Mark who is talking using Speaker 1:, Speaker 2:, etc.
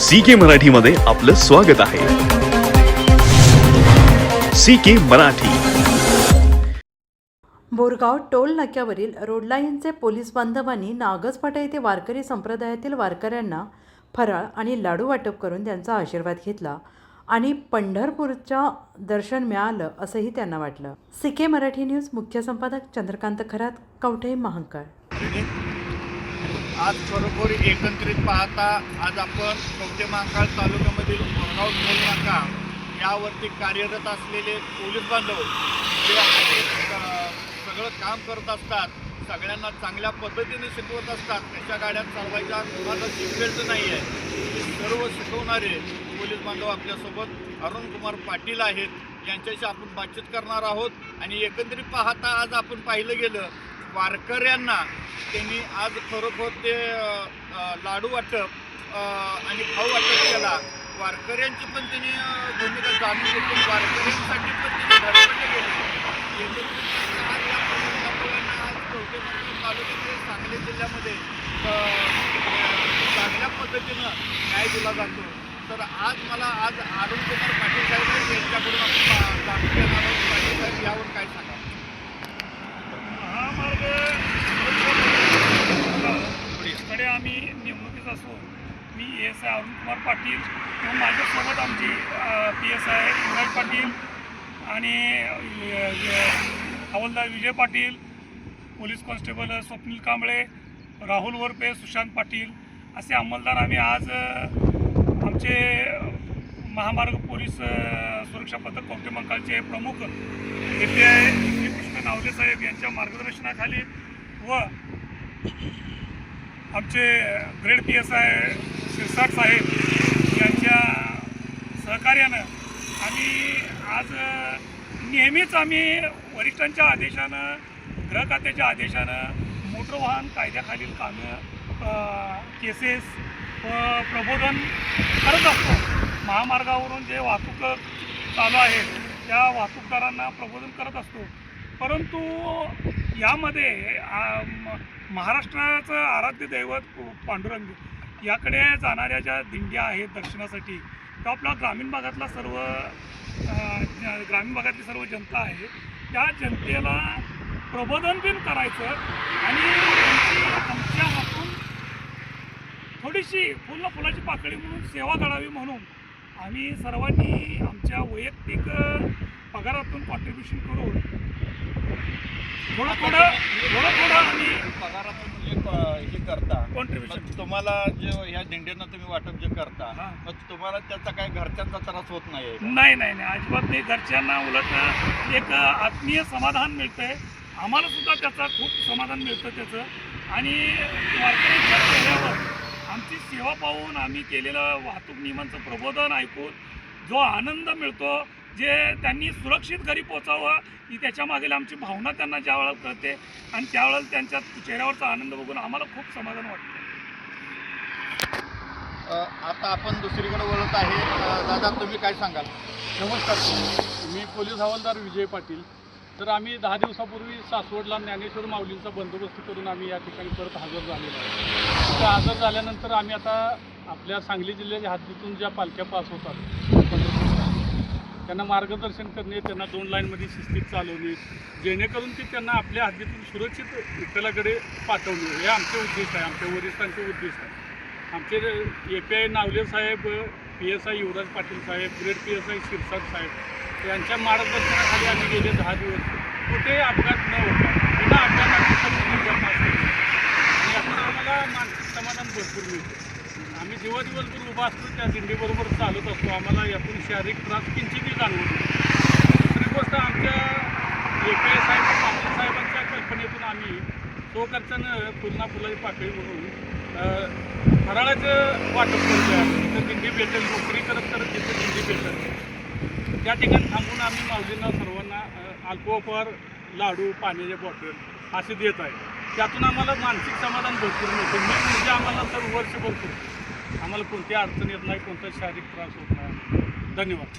Speaker 1: C के मराठीमध्ये आपलं स्वागत आहे. C K Marathi.
Speaker 2: Borgaon toll नाक्यावरील रोडलाईनचे पोलीस बांधवांनी नागजपाटा येथे वारकरी संप्रदायातील वारकऱ्यांना फराळ आणि लाडू वाटप करून त्यांचा आशीर्वाद घेतला आणि पंढरपूरच्या दर्शन मिळालं असंही त्यांना वाटलं. सिके मराठी न्यूज मुख्य संपादक चंद्रकांत खरात कवठे महांकाळ.
Speaker 3: आज खरोखर एकत्रित पाहता आज आपण कवटे महाकाळ तालुक्यामधील भरगाव टोल नाका यावरती कार्यरत असलेले पोलीस बांधव जे सगळं काम करत असतात सगळ्यांना चांगल्या पद्धतीने शिकवत असतात त्याच्या गाड्यात चालवायचा कोणाला शिकवायचं नाही आहे सर्व शिकवणारे पोलीस बांधव आपल्यासोबत अरुण कुमार पाटील आहेत. यांच्याशी आपण बातचीत करणार आहोत आणि एकंदरीत पाहता आज आपण पाहिलं गेलं वारकऱ्यांना त्यांनी आज खरोखर ते लाडू वाटप आणि खाऊ वाटप केला. वारकऱ्यांची पण त्यांनी भूमिका जाणून घेतली. वारकऱ्यांसाठी पण त्यांनी धडपडले गेले आज या तालुक्यामध्ये सांगली जिल्ह्यामध्ये चांगल्या पद्धतीनं न्याय दिला जातो. तर आज मला आज अरुण कुमार पाटील साहेब यांच्याकडून आपण जाणून घेणार पाटील साहेब यावर काय सांगा
Speaker 4: महामार्गकडे आम्ही निवडणुकीत असो मी एस आय अरुण कुमार पाटील किंवा माझ्यासोबत आमची P S I Yuvraj Patil आणि हवलदार हवालदार विजय पाटील पोलीस कॉन्स्टेबल स्वप्नील कांबळे राहुल वरपे सुशांत पाटील असे अंमलदार आम्ही आज आमचे महामार्ग पोलीस सुरक्षा पथक कवटे प्रमुख A P I Krishna Navale साहेब यांच्या मार्गदर्शनाखाली व आमचे grade P S I Shirsat साहेब सहकार्यानं आणि आज नेहमीच आम्ही वरिष्ठांच्या आदेशानं गृह खात्याच्या आदेशानं मोटर वाहन कायद्याखालील कामं केसेस व प्रबोधन करत असतो. महामार्गावरून जे वाहतूक चालू आहे त्या वाहतूकदारांना प्रबोधन करत असतो. परंतु यामध्ये म- महाराष्ट्राचं आराध्य दैवत पांडुरंग याकडे जाणाऱ्या ज्या दिंड्या आहेत दर्शनासाठी तो ग्रामीण भागातला सर्व ग्रामीण भागातली सर्व जनता आहे त्या जनतेला प्रबोधन बिन करायचं आणि आमच्या हातून थोडीशी फुल फुलाची पाकळी म्हणून सेवा करावी म्हणून आम्ही सर्वांनी आमच्या वैयक्तिक पगारातून कॉन्ट्रीब्युशन करून थोडं थोडं थोडं थोडं आम्ही
Speaker 3: पगारातून म्हणजे क- हे करता
Speaker 4: कॉन्ट्रीब्युशन
Speaker 3: मग तुम्हाला जे ह्या दिंडीनं तुम्ही वाटप जे करता
Speaker 4: हा.
Speaker 3: मग तुम्हाला त्याचा काही घरच्यांचा त्रास होत नाही?
Speaker 4: नाही नाही नाही. अजिबात नाही. घरच्यांना उलट एक आत्मीय समाधान मिळतंय. आम्हाला सुद्धा त्याचा खूप समाधान मिळतं त्याचं. आणि वारकऱ्यांच्या चेहऱ्यावर आमची सेवा पाहून आम्ही केलेलं वाहतूक नियमांचं प्रबोधन ऐकून जो आनंद मिळतो जे त्यांनी सुरक्षित घरी पोचावं ही त्याच्या मागील आमची भावना त्यांना ज्या वेळेला कळते आणि त्यावेळेला त्यांच्या चेहऱ्यावरचा आनंद बघून आम्हाला खूप समाधान वाटतं.
Speaker 3: आता आपण दुसरीकडे वळत आहे. दादा तुम्ही काय सांगाल?
Speaker 5: नमस्कार. मी पोलीस हवालदार विजय पाटील. तर आम्ही दहा दिवसापूर्वी सासवडला ज्ञानेश्वर माऊलींचा बंदोबस्त करून आम्ही या ठिकाणी परत हजर झालेलो आहे. तर हजर झाल्यानंतर आम्ही आता आपल्या सांगली जिल्ह्याच्या हद्दीतून ज्या पालख्या पास होतात त्यांना मार्गदर्शन करणे त्यांना दोन लाईनमध्ये शिस्तीत चालवणे जेणेकरून ती त्यांना आपल्या हद्दीतून सुरक्षित विठ्ठलाकडे पाठवणे. हे आमचे उद्दिष्ट आहे आमच्या वरिष्ठांचे उद्दिष्ट आहे. आमचे A P I Navale Saheb P S I Yuvraj Patil Saheb grade P S I Shirsat साहेब यांच्या मार्गदर्शनाखाली आम्ही गेले दहा दिवस. कुठेही अपघात न होता बिना अपघाताची सर्व आणि यातून आम्हाला मानसिक समाधान भरपूर मिळते. आम्ही दिवस दिवसभर उभा असतो त्या दिंडीबरोबर चालत असतो. आम्हाला यातून शारीरिक त्रास किंचितही जाणवत नाही. दुसरी गोष्ट आमच्या ए पी आय साहेब पाटील साहेबांच्या कल्पनेतून आम्ही स्वखर्चानं फुलना फुलाची पाकळी म्हणून फराळाचं वाटप करूया तिथं दिंडी भेटेल नोकरी करत करत तिथं दिंडी भेटेल. त्या ठिकाणी थांबून आम्ही माऊलींना सर्वांना अ, अल्पोपहार लाडू पाण्याचे बॉटल असे देत आहे. त्यातून आम्हाला मानसिक समाधान भरपूर मिळतं. मी म्हणजे आम्हाला तर वर्ष भरपूर. आम्हाला कोणती अडचण येत नाही कोणता शारीरिक त्रास होत नाही. धन्यवाद.